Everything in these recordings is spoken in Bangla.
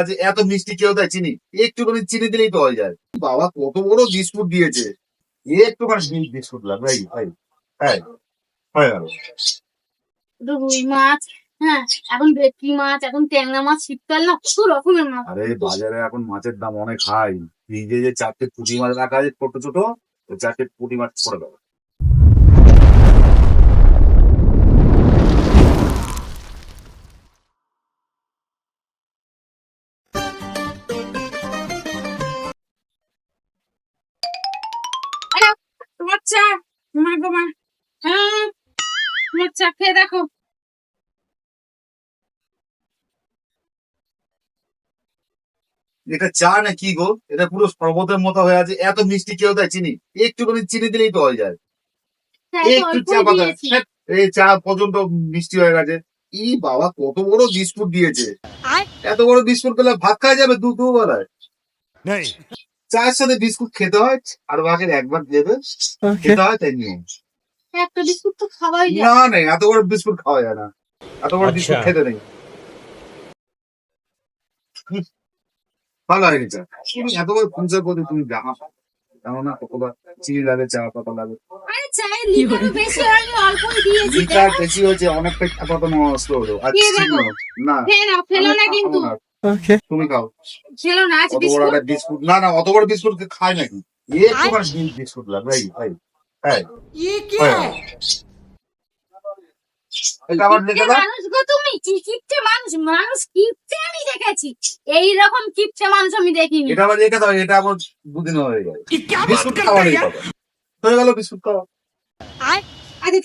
আছে এত মিষ্টি কেউ দেয় চিনি। একটুখানি চিনি দিলেই তো হয়ে যায়। বাবা কত বড় বিস্কুট দিয়েছে। একটুখানি বি- বিস্কুট লাগবে এই এই হয়ে গেল। রুই মাছ হ্যাঁ এখন ভেটকি মাছ এখন ট্যাংরা মাছ শীতকাল না কত রকমের মাছ। আরে বাজারে এখন মাছের দাম অনেক হাই। ফ্রিজে যে চারটে পুঁটি মাছ রাখা আছে ছোট ছোট ওই চারটে পুঁটি মাছ পড়ে দেবো চা মা গো মা হ্যাঁ তোমার চা খেয়ে দেখো। এটা চা না কি গো? এটা পুরো শরবতের মতো হয়ে আছে এত মিষ্টি কেউ দেয় চিনি? একটুখানি চিনি দিলেই তো হয়ে যায়। হ্যাঁ, একটু চা পাতা এই চা পর্যন্ত মিষ্টি হয়ে গেছে। ই বাবা কত বড় বিস্কুট দিয়েছে। এত বড় বিস্কুট পেলে ভাত খাওয়া যাবে দু দু বেলায় চায়ের সাথে বিস্কুট খেতে হয় আর ভাগের একবার দেবে। খেতে হয় তাই নিয়ম একটা বিস্কুট তো খাওয়াই যায়। না না এত বড় বিস্কুট খাওয়া যায় না। এত বড় বিস্কুট আচ্ছা। খেতে নেই। ভালো হয়নি চা তুমি এত বড় ফুলচার প্রতি তুমি জামা জানো না কতবার চিনি লাগে চা পাতা লাগে। লিটার বেশি হয়েছে অনেকটা আপাতত নষ্ট হলো। আর। না। ফেলো না কিন্তু। তুমি খাও। না বিস্কুট। না না অত বড় বিস্কুট খায় নাকি তোমার বিস্কুট তুমি মানুষ? আমি দেখেছি। এই রকম মানুষ আমি এটা আবার দেখে দাও এটা দুদিন হয়ে বিস্কুট খাওয়া হয়ে বিস্কুট খাওয়া।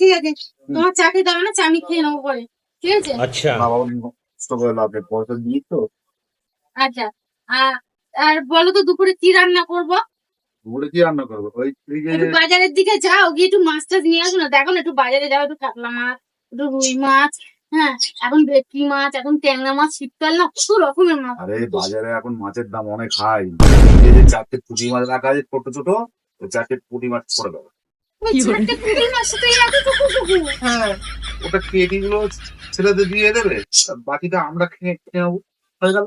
ঠিক আছে। তোমার চাকরি দাও না চা আমি খেয়ে নেব পরে। ঠিক আছে? আচ্ছা। বাবা পয়সা তো আচ্ছা আর- আর বলো তো দুপুরে কি রান্না করব? দুপুরে কি রান্না করব? ওই একটু বাজারের দিকে যাও গিয়ে একটু মাছ টাছ নিয়ে আসো না। দেখো না একটু বাজারে যাও একটু কাতলা মাছ একটু রুই মাছ হ্যাঁ এখন ভেটকি মাছ এখন ট্যাংরা মাছ শীতকাল না কত রকমের মাছ। আরে বাজারে এখন মাছের দাম অনেক হাই। ফ্রিজে যে চারটে পুঁটি মাছ রাখা আছে ছোট ছোট ওই চারটে পুঁটি মাছ দেবো। হ্যাঁ। ওটা কেটে গুলো ছেলেদের দিয়ে দেবে আর বাকিটা আমরা খেয়ে খেয়ে নেব। হয়ে গেল।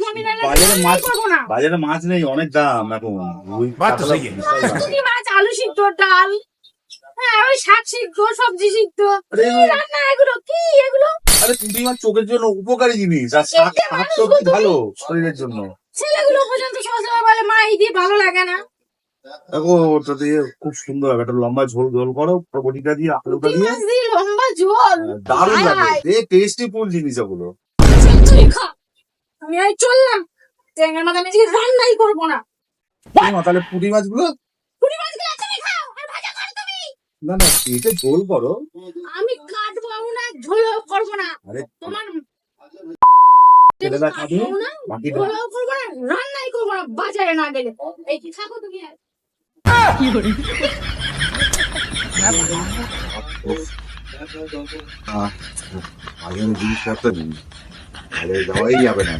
না বাজারে মাছ বাজারে নেই অনেক দাম এখন। মাছ আলু সিদ্ধ ডাল হ্যাঁ ওই শাক সিদ্ধ সবজি সিদ্ধ। রান্না এগুলো? কি এগুলো? আরে পুঁটি মাছ চোখের জন্য উপকারী জিনিস আর শাক শাক সবজি ভালো শরীরের জন্য। ছেলেগুলো পর্যন্ত সবসময় বলে মা এই দিয়ে ভালো লাগে না। দেখো ওটা দিয়ে খুব সুন্দর হবে। একটা লম্বা ঝোল ঝোল করো বটিটা দিয়ে আলুটা দিয়ে। লম্বা ঝোল। আহ, দারুণ লাগে। হায়। টেস্টি ফুল জিনিস ওগুলো। আমি এই চললাম। ট্যাংরা মাছ আমি রান্নাই করব না। তাহলে পুঁটি মাছগুলো পুঁটি মাছগুলো তুমি খাও আর ভাজা করো তুমি। না না এটা ঝোল করো। আমি কাটবো না ঝোল করব না। আরে তোমার ছেলেরা খাবে কাটবো ঝোল করব না রান্নাই করব না বাজারে না গেলে। এই কি থাকো তুমি আর। আহ, জিনিসটা তো নেই যাওয়াই যাবে না।